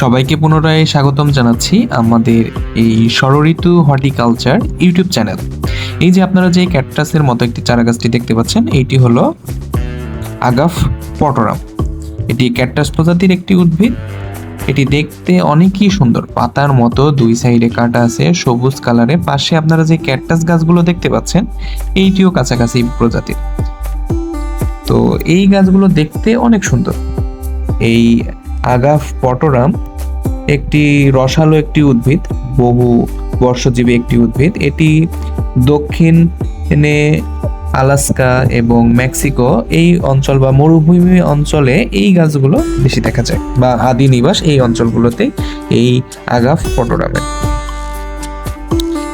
সবাইকে পুনরায় স্বাগতম জানাচ্ছি আমাদের এই ষড়ঋতু হর্টিকালচার ইউটিউব চ্যানেল। এই যে আপনারা যে ক্যাকটাসের মতো একটি চারাগাছটি দেখতে পাচ্ছেন, এইটি হলো আগাফ পটরাম। এটি ক্যাকটাস প্রজাতির একটি উদ্ভিদ। এটি দেখতে অনেকই সুন্দর। পাতার মতো দুই সাইডে কাটা আছে, সবুজ কালারে। পাশে আপনারা যে ক্যাকটাস গাছগুলো দেখতে পাচ্ছেন, এইটিও কাছাকাছি প্রজাতির। তো এই গাছগুলো দেখতে অনেক সুন্দর। এই আগাফ পটরাম একটি রসালো একটি উদ্ভিদ, বহু বর্ষজীবী একটি উদ্ভিদ। এটি দক্ষিণে আলাস্কা এবং মেক্সিকো, এই অঞ্চল বা মরুভূমি অঞ্চলে এই গাছগুলো বেশি দেখা যায় বা আদি নিবাস এই অঞ্চলগুলোতে এই আগাফ পটরামের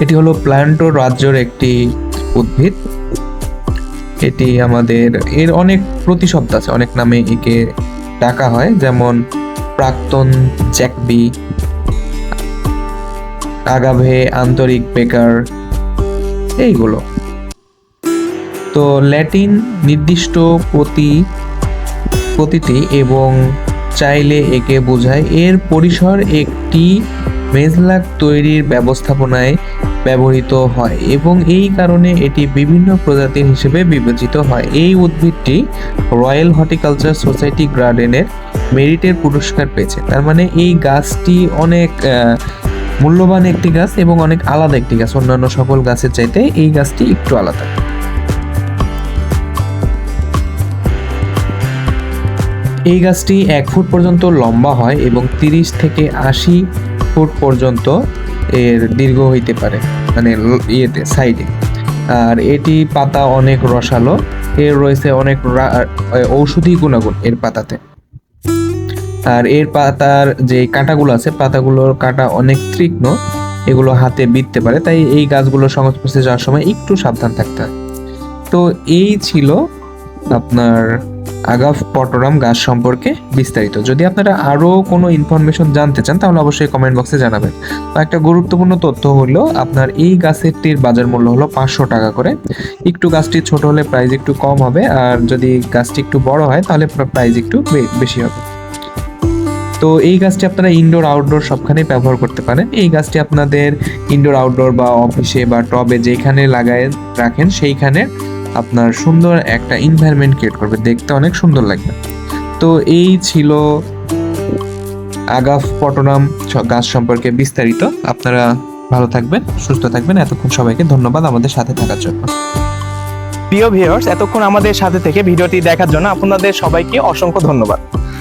এটি হলো প্ল্যান্টো রাজ্যের একটি উদ্ভিদ। এটি আমাদের এর অনেক প্রতিশব্দ আছে, অনেক নামে একে ডাকা হয়, যেমন প্রাক্তন জ্যাকবি আগাভে আন্তরিক বেকার, এইগুলো। তো ল্যাটিন নির্দিষ্ট প্রতি, প্রতিটি এবং চাইলে একে বোঝায়। এর পরিসর একটি মেজলাক তৈরির ব্যবস্থাপনায় ব্যবহৃত হয় এবং এই কারণে এটি বিভিন্ন প্রজাতি হিসেবে বিবেচিত হয়। এই উদ্ভিদটি রয়্যাল হর্টিকালচার সোসাইটি গার্ডেনের মেরিটের পুরস্কার পেয়েছে। তার মানে এই গাছটি অনেক মূল্যবান একটি গাছ এবং অনেক আলাদা একটি গাছ। অন্যান্য সকল গাছের চাইতে এই গাছটি একটু আলাদা। এই গাছটি এক ফুট পর্যন্ত লম্বা হয় এবং তিরিশ থেকে আশি ফুট পর্যন্ত এর দীর্ঘ হইতে পারে মানে ইয়েতে, সাইডে। আর এটি পাতা অনেক রসালো। এর রয়েছে অনেক ঔষধি গুণাগুণ এর পাতাতে। আর এর পাতার যে কাঁটাগুলো আছে, পাতাগুলোর কাঁটা অনেক তীক্ষ্ণ, এগুলো হাতে বিঁধতে পারে, তাই এই গাছগুলোর সংস্পর্শে যাওয়ার সময় একটু সাবধান থাকতে হয়। তো এই ছিল আপনার আগাফ পটরাম গাছ সম্পর্কে বিস্তারিত। যদি আপনারা আরও কোনো ইনফরমেশন জানতে চান, তাহলে অবশ্যই কমেন্ট বক্সে জানাবেন। তো একটা গুরুত্বপূর্ণ তথ্য হলো, আপনার এই গাছেরটির বাজার মূল্য হলো পাঁচশো টাকা করে। একটু গাছটি ছোট হলে প্রাইস একটু কম হবে, আর যদি গাছটি একটু বড় হয়, তাহলে প্রাইস একটু বেশি হবে। তো এই গাছটি আপনারা ইনডোর আউটডোর সবখানে ব্যবহার করতে পারেন। এই গাছটি আপনাদের ইনডোর আউটডোর বা অফিসে বা টবে যেখানে লাগায় রাখেন, সেইখানে আপনার সুন্দর একটা এনভায়রনমেন্ট ক্রিয়েট করবে। দেখতে অনেক সুন্দর লাগবে। তো এই ছিল আগাফ পটনাম গাছ সম্পর্কে বিস্তারিত। আপনারা ভালো থাকবেন, সুস্থ থাকবেন। এতক্ষণ সবাইকে ধন্যবাদ আমাদের সাথে থাকার জন্য। প্রিয় ভিউয়ার্স এতক্ষণ আমাদের সাথে থেকে ভিডিওটি দেখার জন্য আপনাদের সবাইকে অসংখ্য ধন্যবাদ।